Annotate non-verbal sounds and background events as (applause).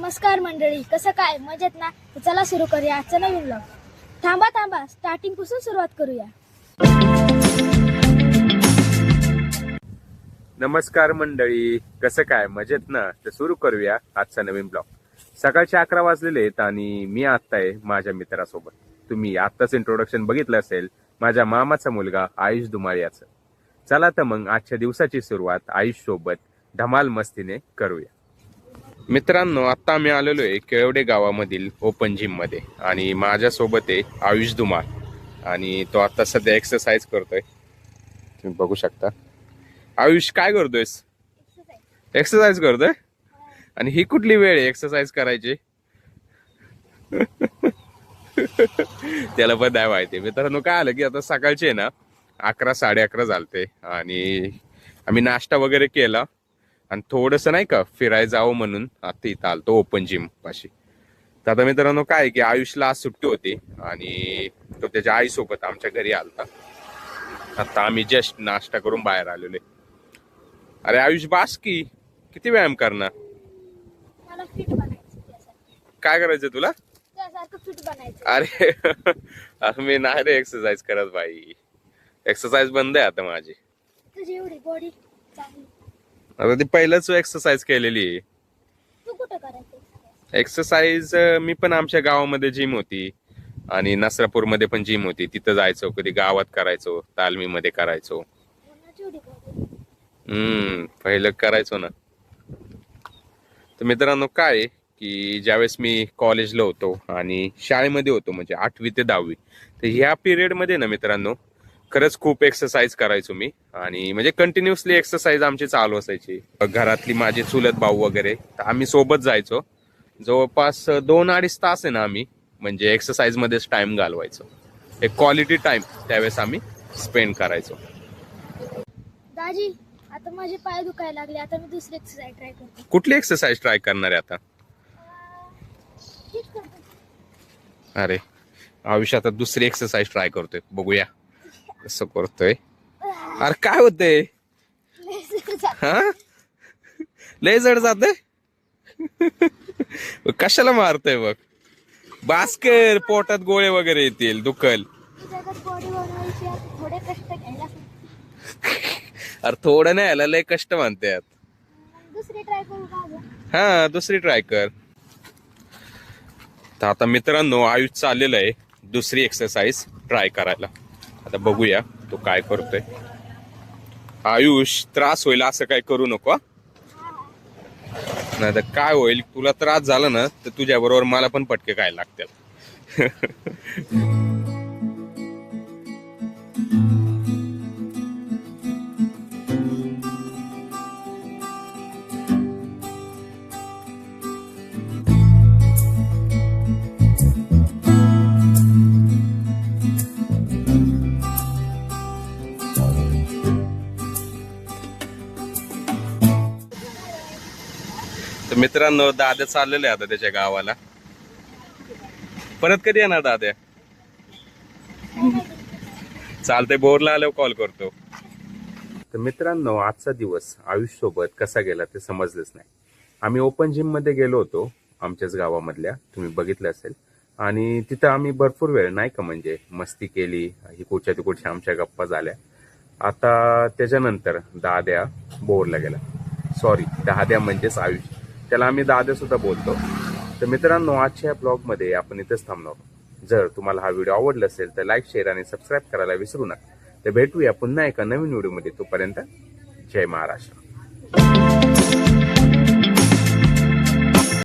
नमस्कार मंडळी कसं काय? मजेत ना? तर चला सुरू करूया आजचा नवीन ब्लॉग थांबा थांबा स्टार्टिंगपासून सुरुवात करूया. नमस्कार मंडळी कसं काय? मजेत ना? तर सुरू करूया आजचा नवीन ब्लॉग सकाळचे अकरा वाजलेले आहेत आणि मी आत्ता आहे माझ्या मित्रासोबत. तुम्ही आत्ताच इंट्रोडक्शन बघितलं असेल माझ्या मामाचा मुलगा आयुष दुमाळ्याचं याचं चला तर मग आजच्या दिवसाची सुरुवात आयुष सोबत धमाल मस्तीने करूया. मित्रांनो आत्ता आम्ही आलेलो आहे केळवडे गावामधील ओपन जिममध्ये आणि माझ्यासोबत आहे आयुष धुमाळ आणि तो आत्ता सध्या एक्सरसाइज करतोय. तुम्ही बघू शकता. आयुष काय करतोयस? एक्सरसाइज करतोय? आणि ही कुठली वेळ आहे एक्सरसाइज करायची? (laughs) त्याला पण नाही माहिती. मित्रांनो काय आलं की आता सकाळचे आहे ना अकरा साडे अकरा झालते. आणि आम्ही नाश्ता वगैरे केला. आणि थोडस नाही का फिरायला जावं म्हणून आता इथं आलतो ओपन जिम पाशी. तर आता मित्रांनो काय की आयुषला आज सुट्टी होती आणि तो त्याच्या आईसोबत आमच्या घरी आलता. आता आम्ही जस्ट नाश्ता करून बाहेर आलेलो. अरे आयुष बास की किती व्यायाम करणार. काय करायचं तुला? अरे अरे मी नाही रे एक्सरसाइज करत बाई. एक्सरसाइज बंद आहे आता माझी. बॉडी आता ती पहिलंच एक्सरसाइज केलेली आहे. तू कुठं करायचं? एक्सरसाइज मी पण आमच्या गावामध्ये जिम होती. आणि नसरापूरमध्ये पण जिम होती. तिथं जायचो कधी गावात करायचो तालमीमध्ये करायचो. हम्म पहिलं करायचो ना. तर मित्रांनो काय आहे की ज्यावेळेस मी कॉलेजला होतो आणि शाळेमध्ये होतो म्हणजे आठवी ते दहावी तर ह्या पिरियडमध्ये ना मित्रांनो खरंच खूप एक्सरसाइज करायचो मी. आणि म्हणजे कंटिन्युअसली एक्सरसाइज आमची चालू असायची. घरातली माझे चुलत भाऊ वगैरे तर आम्ही सोबत जायचो. जवळपास दोन अडीच तास आहे ना आम्ही म्हणजे एक्सरसाइज मध्येच टाइम घालवायचो. एक क्वालिटी टाइम त्यावेळेस आम्ही स्पेंड करायचो. दाजी आता माझे पाय दुखायला लागले आता मी दुसरी एक्सरसाइज ट्राय करते. कुठली एक्सरसाइज ट्राय करणार आहे आता? अरे आयुष्यात आता दुसरी एक्सरसाइज ट्राय करतोय. बघूया. कसं करतोय. अरे काय होतंय? हा? लय जड जात कशाला मारतोय बघ? बास्कर पोटात गोळे वगैरे येतील दुखल. अरे थोडं नाही आलं लय कष्ट म्हणतात. आत हा दुसरी ट्राय कर. तर आता मित्रांनो आयुष चाललेलं आहे. दुसरी एक्सरसाइज ट्राय करायला. आता बघूया तो काय करतोय. आयुष त्रास होईल असं काय करू नको नाही तर काय होईल तुला त्रास झाला ना तर तुझ्या बरोबर मला पण पटके काय लागतात. (laughs) तर मित्रांनो दादा चाललेले आता त्याच्या गावाला. परत कधी येणार दाद्या चालतंय बोरला आल्यावर कॉल करतो. तर मित्रांनो आजचा दिवस आयुष सोबत कसा गेला ते समजलंच नाही. आम्ही ओपन जिममध्ये गेलो होतो आमच्याच गावामधल्या. तुम्ही बघितलं असेल. आणि तिथं आम्ही भरपूर वेळ नाही का म्हणजे मस्ती केली. ही कुठच्या तिकडच्या आमच्या गप्पा झाल्या. आता त्याच्यानंतर दाद्या बोरला गेला. सॉरी दाद्या म्हणजेच आयुष त्याला आम्ही दादे सुद्धा बोलतो. तर मित्रांनो आजच्या ब्लॉगमध्ये आपण इथंच थांबणार आहोत. जर तुम्हाला हा व्हिडिओ आवडला असेल तर लाईक शेअर आणि सबस्क्राईब करायला विसरू नका. तर भेटूया पुन्हा एका नवीन व्हिडिओमध्ये. तोपर्यंत जय महाराष्ट्र.